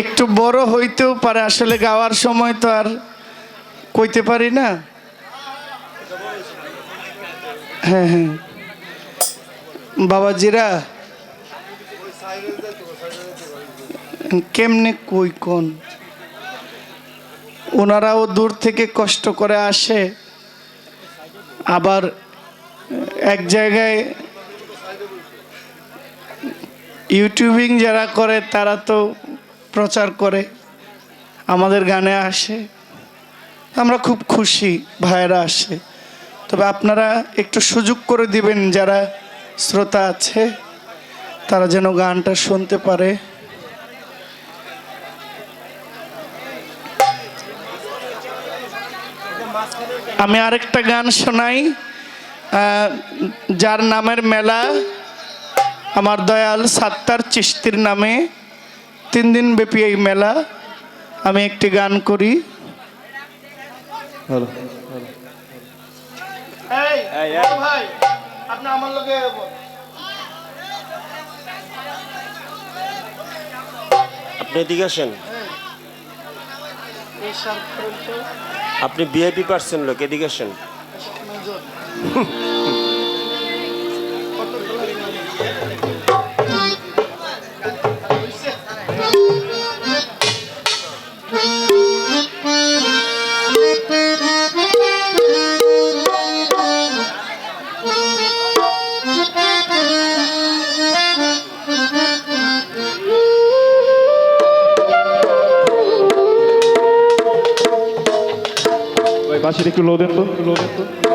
একটু বড় হইতেও পারে, আসলে গাওয়ার সময় তো আর কইতে পারি না। হ্যাঁ হ্যাঁ। বাবাজিরা, কেমনে কই কোন? ওনারাও দূর থেকে কষ্ট করে আসে, আবার এক জায়গায় ইউটিউবিং যারা করে, তারা তো প্রচার করে, আমাদের গানে আসে। আমরা খুব খুশি ভাইয়েরা আসে। তবে আপনারা একটু সুযোগ করে দিবেন, যারা শ্রোতা আছে, তারা যেন গানটা শুনতে পারে। আমি আরেকটা গান শোনাই যার নামের মেলা আমার দয়াল সাত্তার চিস্তির নামে। তিন দিন ব্যাপী এই মেলা আমি একটি গান করি ভাই আপনি আমার লগে আপনি এদিকে আসেন আপনি ভিআইপি পার্সন লোক এদিকে আসেন একটু লো দেন তো লো দেন তো।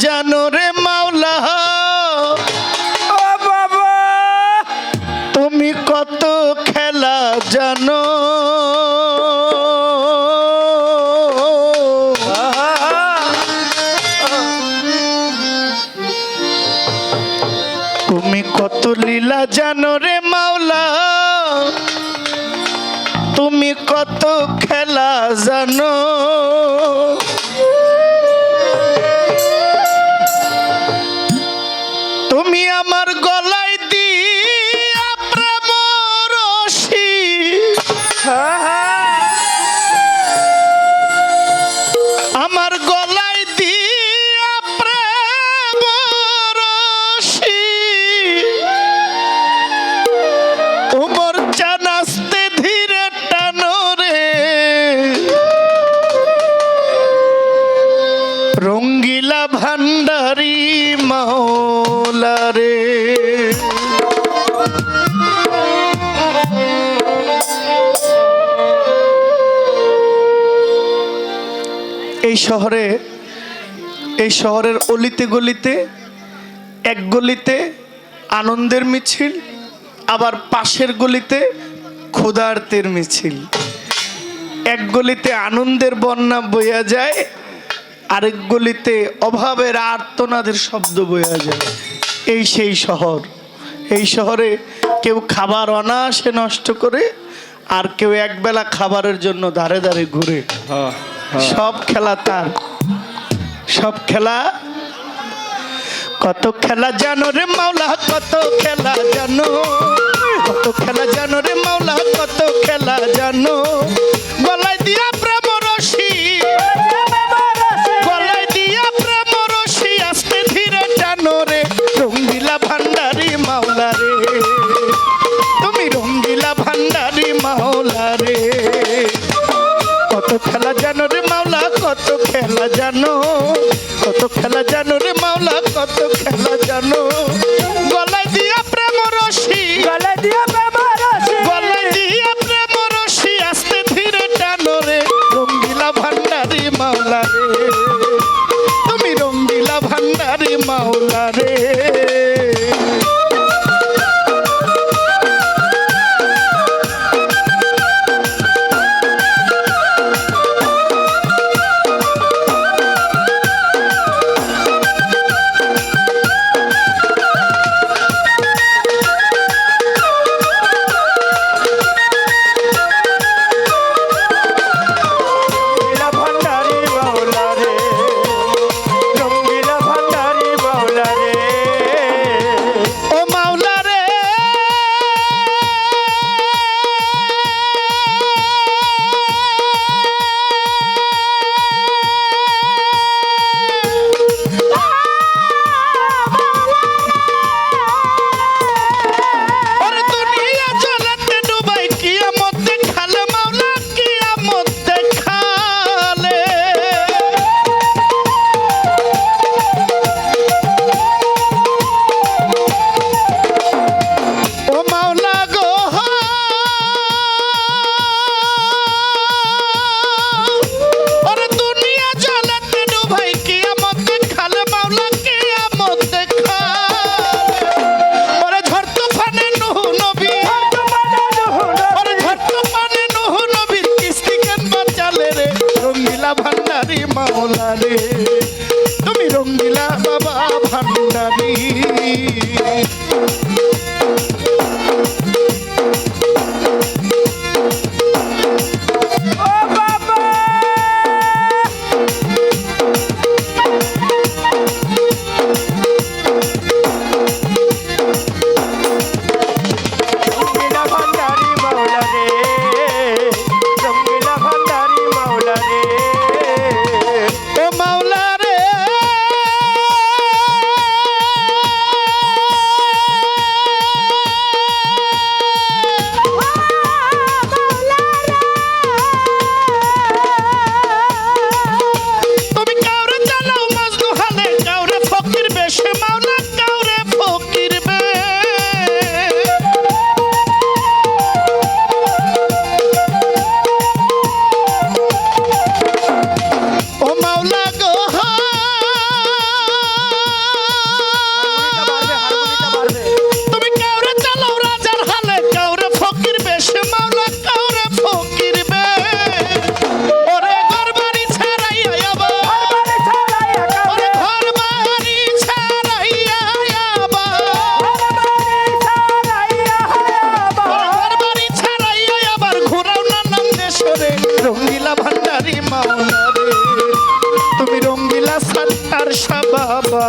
জানো রে মাওলা। ও বাবা। তুমি কত খেলা জানো। তুমি কত লীলা জানো রে মাওলা। তুমি কত খেলা জানো। এই শহরে, এই শহরের অলিতে গলিতে, এক গলিতে আনন্দের মিছিল, আবার পাশের গলিতে ক্ষুধার্তের মিছিল। এক গলিতে আনন্দের বন্যা বইয়া যায়, আরেক গলিতে অভাবের আর্তনাদের শব্দ বইয়া যায়। এই সেই শহর, এই শহরে কেউ খাবার অনায়াসে নষ্ট করে, আর কেউ একবেলা খাবারের জন্য ধারে ধারে ঘুরে। হ্যাঁ। সব খেলা তার। সব খেলা। কত খেলা জানো রে মাওলা, কত খেলা জানো। কত খেলা জানো রে মাওলা, কত খেলা জানো। কত খেলা জানো? সাত্তার সাবাবা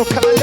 local.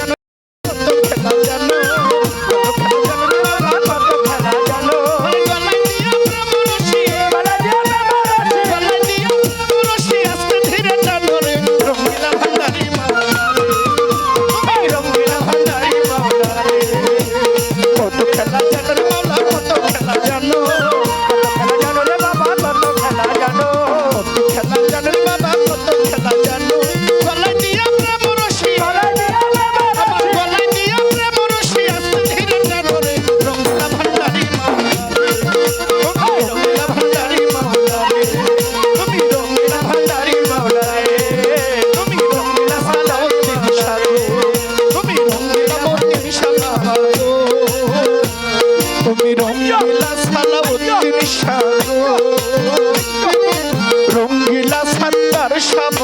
সালাউদ্দিন সাগো রঙ্গিলা সাত্তার সাবাবা